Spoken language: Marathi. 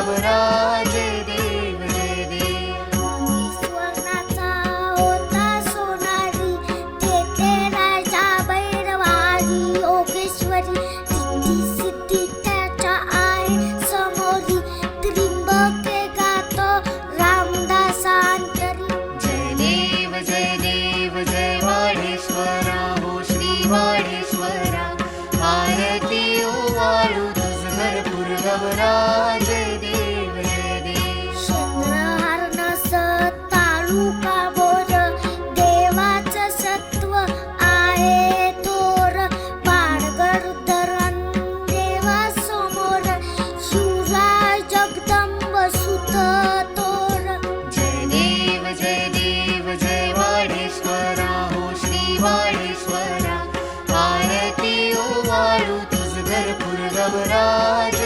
सब राजे देव रे स्वर्णाचा होता सोनारी योगेश्वरी सिद्धी सिद्धी त्याच्या आहे समोरी त्रिंबके गातो रामदासांतरी। जय देव हो श्री वाढेश्वरा आरती पंढरपूर गवराज